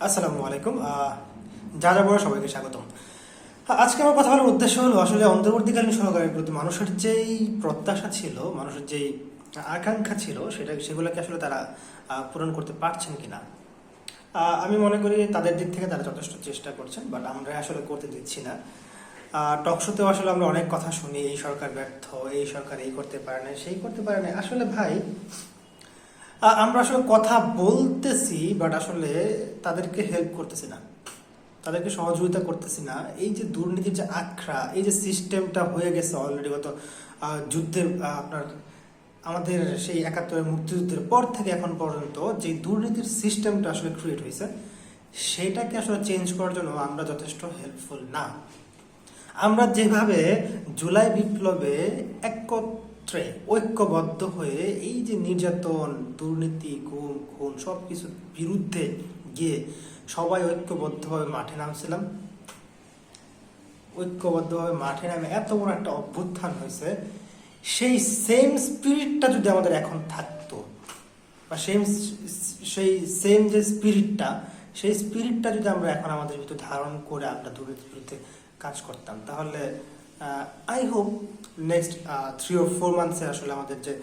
আসসালামু আলাইকুম যা যা বড় সবাইকে স্বাগতম। হ্যাঁ, আজকে আমার কথা বলার উদ্দেশ্য হলো আসলে অন্তর্বর্তীকালীন সরকারের প্রতি মানুষের যেই প্রত্যাশা ছিল মানুষের যেই আকাঙ্ক্ষা ছিল সেটা সেগুলোকে আসলে তারা পূরণ করতে পারছেন কিনা আহ, আমি মনে করি তাদের দিক থেকে তারা যথেষ্ট চেষ্টা করছেন বাট আমরা আসলে করতে দিচ্ছি না। টকশোতেও আসলে আমরা অনেক কথা শুনি এই সরকার ব্যর্থ এই সরকার এই করতে পারে না সেই করতে পারে না। আসলে ভাই আমরা আসলে কথা বলতেছি বাট আসলে তাদেরকে হেল্প করতেছি না। তাদেরকে সহযোগিতা করতেছি না। এই যে দুর্নীতির যে আখড়া, এই যে সিস্টেমটা হয়ে গেছে অলরেডি গত যুদ্ধের আপনার, আমাদের সেই একাত্তরের মুক্তিযুদ্ধের পর থেকে এখন পর্যন্ত যে দুর্নীতির সিস্টেমটা আসলে ক্রিয়েট হয়েছে, সেটাকে আসলে চেঞ্জ করার জন্য আমরা যথেষ্ট হেল্পফুল না। আমরা যেভাবে জুলাই বিপ্লবে একত্রে ঐক্যবদ্ধ হয়ে এই যে নির্যাতন, দুর্নীতি, গুম, খুন সব কিছুর বিরুদ্ধে গিয়ে সবাই ঐক্যবদ্ধভাবে মাঠে নামছিলাম। ঐক্যবদ্ধভাবে মাঠে নামে এত বড় একটা অভ্যুত্থান হয়েছে, সেই সেম স্পিরিটটা যদি আমাদের এখন থাকতো, বা সেম সেই সেম যে স্পিরিটটা সেই স্পিরিটটা যদি আমরা এখন আমাদের ভিতরে ধারণ করে আমরা দুর্নীতির বিরুদ্ধে কাজ করতাম, তাহলে আই হোপ নেক্সট থ্রি ও ফোর মান্থসে আসলে আমাদের যে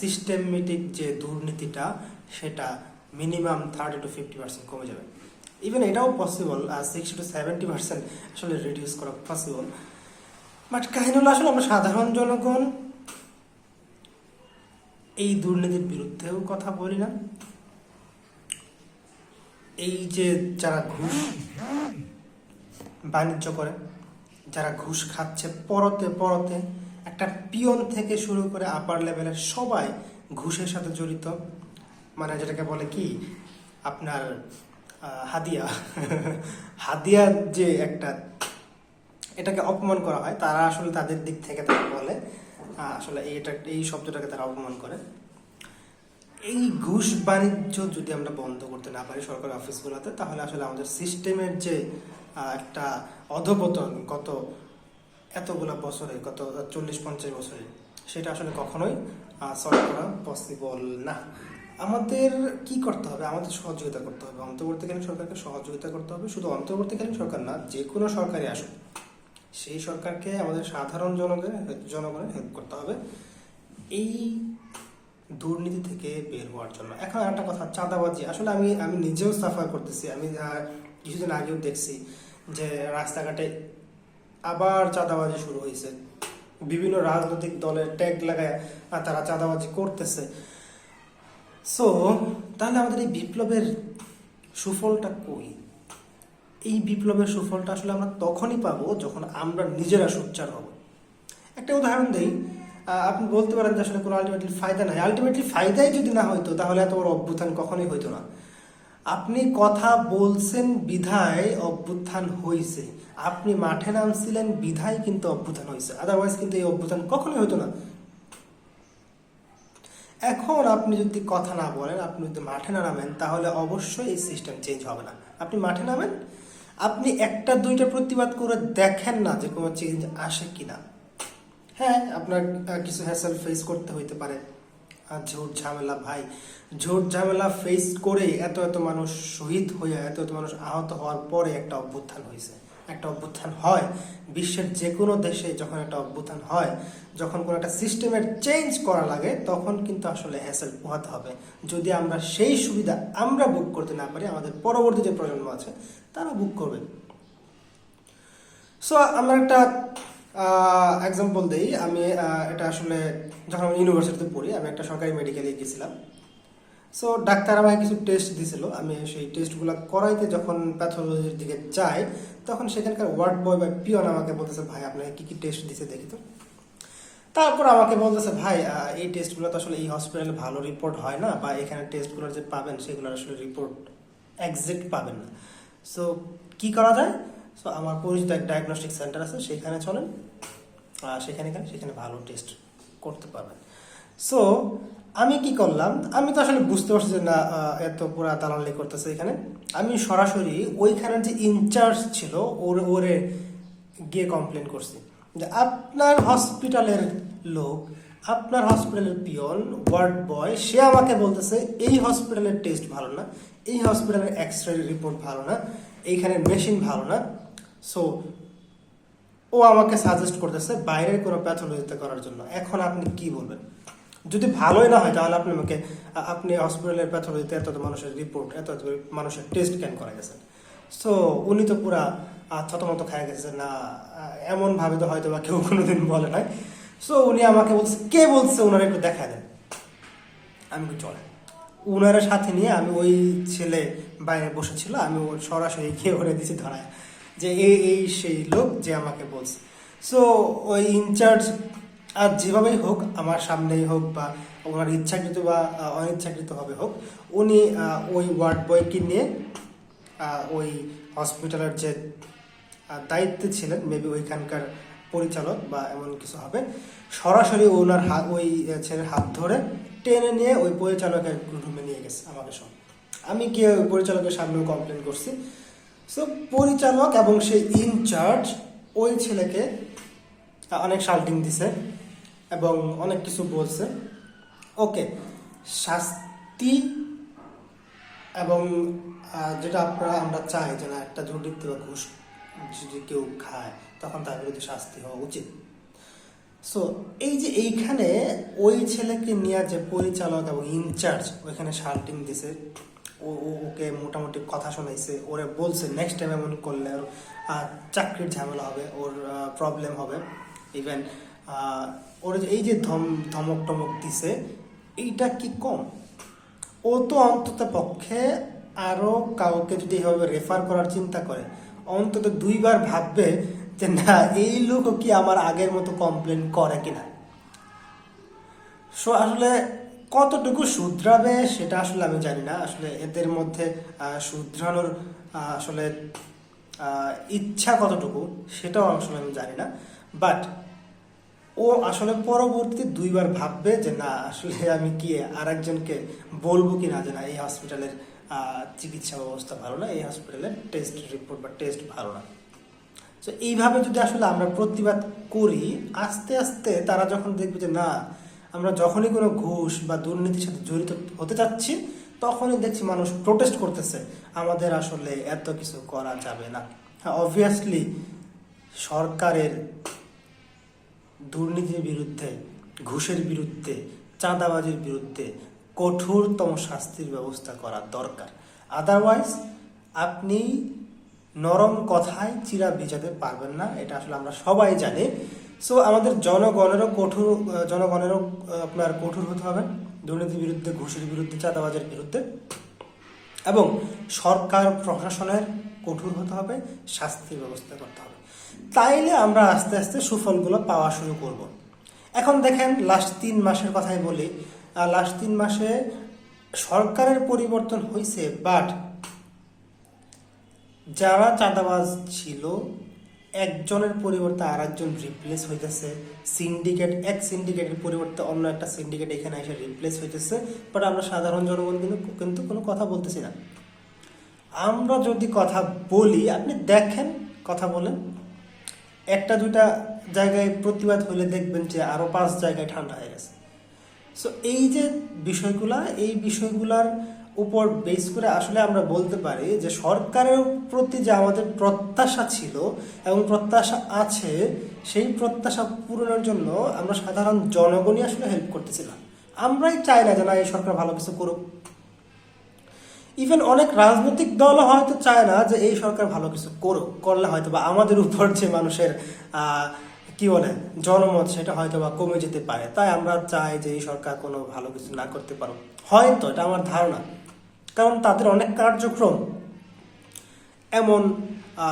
সিস্টেমেটিক যে দুর্নীতিটা, সেটা minimum thirty to fifty percent কমে যাবে। ইভেন এটাও possible sixty to seventy percent আসলে রিডিউস করা পসিবল বাট কাহিনী হলো আসলে আমরা সাধারণ জনগণ, এই দুর্নীতির বিরুদ্ধেও কথা বলি না। এই যে যারা ঘুষ বাণিজ্য করে যারা ঘুষ খাচ্ছে পরতে পরতে, একটা পিয়ন থেকে শুরু করে আপার লেভেলের সবাই ঘুষের সাথে জড়িত। মানে যেটাকে বলে কি? আপনার হাদিয়া। হাদিয়া যে একটা, এটাকে অপমান করা হয়, তারা আসলে তাদের দিক থেকে তারা বলে আসলে এইটা, এই শব্দটাকে তারা অপমান করে। এই ঘুষ বাণিজ্য যদি আমরা বন্ধ করতে না পারি সরকারি অফিসগুলোতে তাহলে আসলে আমাদের সিস্টেমের যে একটা অধপতন গত এতগুলা বছরে গত চল্লিশ, পঞ্চাশ বছরে, সেটা আসলে কখনোই সলভ করা পসিবল না। আমাদের কি করতে হবে? আমাদের সহযোগিতা করতে হবে। অন্তর্বর্তীকালীন সরকারকে সহযোগিতা করতে হবে। শুধু অন্তর্বর্তীকালীন সরকার না, যে কোনো সরকারই আসুক, সেই সরকারকে আমাদের সাধারণ জনগণের জনগণের হেল্প করতে হবে। এই দুর্নীতি থেকে বের হওয়ার জন্য। এখন একটা কথা, চাঁদাবাজি। আসলে আমি আমি নিজেও সাফার করতেছি। আমি কিছুদিন আগেও দেখছি যে রাস্তাঘাটে আবার চাঁদাবাজি শুরু হয়েছে। বিভিন্ন রাজনৈতিক দলের ট্যাগ লাগায় তারা চাঁদাবাজি করতেছে। সো তাহলে আমাদের এই বিপ্লবের সুফলটা কই? এই বিপ্লবের সুফলটা আসলে আমরা তখনই পাবো যখন আমরা নিজেরা সোচ্চার হব। একটা উদাহরণ দেই আপনি বলতে পারেন যে আসলে কোনো আলটিমেটলি ফায়দা নাই। আলটিমেটলি ফায়দাই যদি না হইতো তাহলে এত বড় অভ্যুত্থান কখনোই হইতো না। আপনি কথা বলছেন বিধায় অভ্যুত্থান হয়েছে আপনি মাঠে নামছিলেন বিধায় কিন্তু অভ্যুত্থান হয়েছে আদারওয়াইজ কিন্তু এই অভ্যুত্থান কখনোই হইতো না। এখন আপনি যদি কথা না বলেন, আপনি যদি মাঠে না নামেন, তাহলে অবশ্যই এই সিস্টেম চেঞ্জ হবে না। আপনি মাঠে নামেন, আপনি একটা দুইটা প্রতিবাদ করে দেখেন না যে কোনো চেঞ্জ আসে কিনা। হ্যাঁ আপনার কিছু হ্যাসেল ফেস করতে হইতে পারে। আর ঝোট ঝামেলা, ভাই। ঝোট ঝামেলা ফেস করে এত এত মানুষ শহীদ হয়ে, এত এত মানুষ আহত হওয়ার পরে একটা অভ্যুত্থান হয়েছে একটা অভ্যুত্থান হয়। বিশ্বের যে কোনো দেশে যখন একটা অভ্যুত্থান হয়, যখন কোনো একটা সিস্টেমের চেঞ্জ করা লাগে, তখন কিন্তু আসলে হ্যাসেল পোহাতে হবে। যদি আমরা সেই সুবিধা আমরা বুক করতে না পারি, আমাদের পরবর্তী যে প্রজন্ম আছে, তারা বুক করবে। সো আমরা একটা এক্সাম্পল দিই। আমি এটা আসলে যখন আমি ইউনিভার্সিটিতে পড়ি, আমি একটা সরকারি মেডিকেলে গেছিলাম। সো ডাক্তার আমাকে কিছু টেস্ট দিছিল। আমি সেই টেস্টগুলো করাইতে যখন প্যাথোলজির দিকে যাই, তখন সেখানকার ওয়ার্ড বয় বা পিয়ন আমাকে বলতেছে, ভাই, আপনাকে কি কি টেস্ট দিছে দেখি তো? তারপর আমাকে বলতেছে, ভাই এই টেস্টগুলো তো আসলে এই হসপিটালে ভালো রিপোর্ট হয় না বা এখানে টেস্টগুলো যে পাবেন সেগুলো আসলে রিপোর্ট একজ্যাক্ট পাবেন না। সো কি করা যায়? সো আমার পরিচিত এক ডায়াগনস্টিক সেন্টার আছে সেখানে চলেন। আহ, সেখানে গেলে সেখানে ভালো টেস্ট করতে পারবেন। সো আমি কি করলাম? আমি তো আসলে বুঝতে পারছি যে না এত পুরা দালালি করতেছে এখানে। আমি সরাসরি ওইখানের যে ইনচার্জ ছিল ওর ওরে গিয়ে কমপ্লেন করছি যে আপনার হসপিটালের লোক আপনার হসপিটালের পিয়ন ওয়ার্ড বয় সে আমাকে বলতেছে এই হসপিটালের টেস্ট ভালো না এই হসপিটালের এক্স রে রিপোর্ট ভালো না এইখানের মেশিন ভালো না। সো ও আমাকে সাজেস্ট করতেছে বাইরের কোনো প্যাথোলজিতে করার জন্য। এখন আপনি কি বলবেন? যদি ভালোই না হয় তাহলে আপনি আমাকে আপনি হসপিটালের প্যাথোলজিতে এত মানুষের রিপোর্ট এত মানুষের টেস্ট ক্যান করা গেছেন সো উনি তো পুরা থতমত খায় গেছে না আহ, এমন ভাবে তো হয়তো বা কেউ কোনোদিন বলে নাই। সো উনি আমাকে বলছে কে বলছে ওনারা একটু দেখা দেন। আমি চলে উনারা সাথে নিয়ে আমি ওই ছেলে বাইরে বসেছিল আমি সরাসরি গিয়ে ওরে দিছি ধরায়। যে এই এই সেই লোক যে আমাকে বলছে। সো ওই ইনচার্জ আর যেভাবেই হোক, আমার সামনেই হোক বা ওনার ইচ্ছাকৃত বা অনিচ্ছাকৃতভাবে হোক, উনি ওই ওয়ার্ড বয়কে নিয়ে ওই হসপিটালের যে দায়িত্বে ছিলেন মেবি ওইখানকার পরিচালক বা এমন কিছু হবে, সরাসরি ওনার হাত ওই ছেলের হাত ধরে টেনে নিয়ে ওই পরিচালকের রুমে নিয়ে গেছে আমাকে সব। আমি ওই পরিচালকের সামনে কমপ্লেন করছি। সো পরিচালক এবং সেই ইনচার্জ ওই ছেলেকে অনেক শাল্টিং দিছে এবং অনেক কিছু বলছে। ওকে শাস্তি এবং যেটা আপনারা, আমরা চাই যে না, একটা দুর্নীতি বা ঘুষ যদি কেউ খায়, তখন তার বিরুদ্ধে শাস্তি হওয়া উচিত। সো এই যে এইখানে ওই ছেলেকে নিয়ে যে পরিচালক এবং ইনচার্জ ওইখানে শাল্টিং দিছে। ওকে মোটামুটি কথা শোনাইছে। ওরে বলছে নেক্সট টাইম এমন করলে আহ, চাকরির ঝামেলা হবে ওর প্রবলেম হবে। ইভেন ওর এই যে ধম ধমক টমক দিছে এইটা কি কম? ও তো অন্তত পক্ষে আরও কাউকে যদি এভাবে রেফার করার চিন্তা করে অন্তত দুইবার ভাববে যে না এই লোকও কি আমার আগের মতো কমপ্লেন করে কিনা? সো আসলে কতটুকু শুধরাবে সেটা আসলে আমি জানি না। আসলে এদের মধ্যে শুধরানোর আসলে ইচ্ছা কতটুকু সেটাও আসলে আমি জানি না। বাট ও আসলে পরবর্তীতে দুইবার ভাববে যে, না, আসলে আমি কি আর একজনকে বলব কি না যে, না, এই হসপিটালের চিকিৎসা ব্যবস্থা ভালো না, এই হসপিটালের টেস্ট রিপোর্ট বা টেস্ট ভালো না। তো এইভাবে যদি আসলে আমরা প্রতিবাদ করি, আস্তে আস্তে তারা যখন দেখবে যে, না আমরা যখনই কোনো ঘুষ বা দুর্নীতির সাথে জড়িত হতে চাচ্ছি, তখনই দেখছি মানুষ প্রোটেস্ট করতেছে। আমাদের আসলে এত কিছু করা যাবে না। হ্যাঁ অবভিয়াসলি সরকারের দুর্নীতির বিরুদ্ধে, ঘুষের বিরুদ্ধে, চাঁদাবাজির বিরুদ্ধে কঠোরতম শাস্তির ব্যবস্থা করা দরকার। আদারওয়াইজ আপনি নরম কথায় চিরা ভিজাতে পারবেন না। এটা আসলে আমরা সবাই জানি। সো আমাদের জনগণেরও কঠোর জনগণেরও আপনার কঠোর হতে হবে দুর্নীতির বিরুদ্ধে, ঘুষের বিরুদ্ধে, চাঁদাবাজের বিরুদ্ধে। এবং সরকার প্রশাসনের কঠোর হতে হবে, শাস্তির ব্যবস্থা করতে হবে। তাইলে আমরা আস্তে আস্তে সুফলগুলো পাওয়া শুরু করব। এখন দেখেন, লাস্ট তিন মাসের কথাই বলি। লাস্ট তিন মাসে সরকারের পরিবর্তন হয়েছে বাট যারা চাঁদাবাজ ছিল একজনের পরিবর্তে আর একজন রিপ্লেস হইতেছে। সিন্ডিকেট এক সিন্ডিকেটের পরিবর্তে অন্য একটা সিন্ডিকেট এখানে এসে রিপ্লেস হইতেছে। বাট আমরা সাধারণ জনগণ কিন্তু কিন্তু কোনো কথা বলতেছি না। আমরা যদি কথা বলি, আপনি দেখেন, কথা বলেন। একটা, দুইটা জায়গায় প্রতিবাদ হলে দেখবেন যে আরও পাঁচ জায়গায় ঠান্ডা হয়ে গেছে। সো এই যে বিষয়গুলা, এই বিষয়গুলার উপর বেস করে আসলে আমরা বলতে পারি যে সরকারের প্রতি যে আমাদের প্রত্যাশা ছিল এবং প্রত্যাশা আছে, সেই প্রত্যাশা পূরণের জন্য আমরা সাধারণ জনগণই আসলে হেল্প করতেছিলাম। আমরাই চাই না যে না, এই সরকার ভালো কিছু করুক। ইভেন অনেক রাজনৈতিক দলও হয়তো চায় না যে এই সরকার ভালো কিছু করুক, করলে হয়তো বা আমাদের উপর যে মানুষের কি বলে, জনমত, সেটা হয়তো বা কমে যেতে পারে। তাই আমরা চাই যে এই সরকার কোনো ভালো কিছু না করতে পারো হয়তো, এটা আমার ধারণা। কারণ তাদের অনেক কার্যক্রম। এমন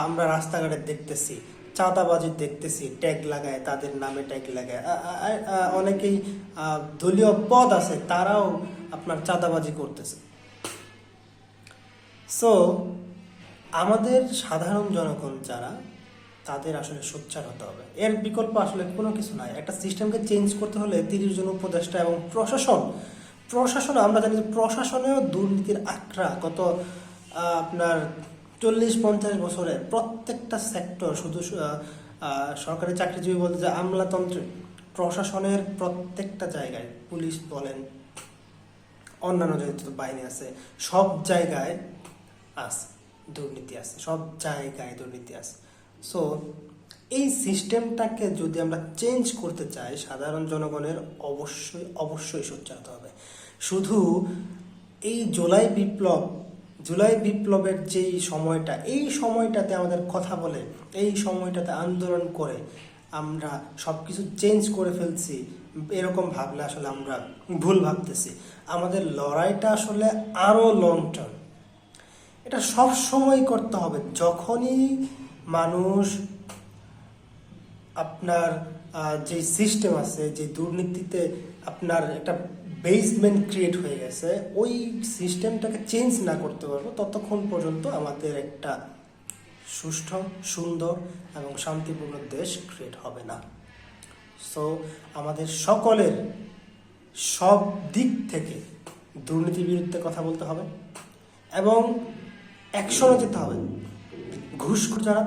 আমরা রাস্তাঘাটে দেখতেছি, চাঁদাবাজি দেখতেছি, ট্যাগ লাগায়, তাদের নামে ট্যাগ লাগায়। অনেকেই দলীয় পদ আছে, তারাও আপনার চাঁদাবাজি করতেছে। সো আমাদের সাধারণ জনগণ যারা, তাদের আসলে সোচ্চার হতে হবে। এর বিকল্প আসলে কোনো কিছু নাই। একটা সিস্টেমকে চেঞ্জ করতে হলে তিরিশ জন উপদেষ্টা এবং প্রশাসন প্রশাসন, আমরা জানি যে প্রশাসনেও দুর্নীতির আখড়া গত আপনার চল্লিশ পঞ্চাশ বছরে প্রত্যেকটা সেক্টর, শুধু সরকারি চাকরিজীবী বলতে যে আমলাতন্ত্রে, প্রশাসনের প্রত্যেকটা জায়গায় পুলিশ বলেন, অন্যান্য যে বাহিনী আছে, সব জায়গায় আছে, দুর্নীতি আছে, সব জায়গায় দুর্নীতি আছে। সো এই সিস্টেমটাকে যদি আমরা চেঞ্জ করতে চাই, সাধারণ জনগণের অবশ্যই অবশ্যই সোচ্চার হবে। শুধু এই জুলাই বিপ্লব, জুলাই বিপ্লবের যেই সময়টা, এই সময়টাতে আমাদের কথা বলে, এই সময়টাতে আন্দোলন করে আমরা সব কিছু চেঞ্জ করে ফেলছি, এরকম ভাবলে আসলে আমরা ভুল ভাবতেছি। আমাদের লড়াইটা আসলে আরও লং টার্ম এটা সব সময় করতে হবে, যখনই মানুষ আপনার যে সিস্টেম আছে, যে দুর্নীতিতে আপনার একটা বেসমেন্ট ক্রিয়েট হয়ে গেছে, ওই সিস্টেমটাকে চেঞ্জ না করতে পারব ততক্ষণ পর্যন্ত আমাদের একটা সুষ্ঠু, সুন্দর এবং শান্তিপূর্ণ দেশ ক্রিয়েট হবে না। সো আমাদের সকলের সব দিক থেকে দুর্নীতির বিরুদ্ধে কথা বলতে হবে এবং অ্যাকশনে যেতে হবে। ঘুষ যারা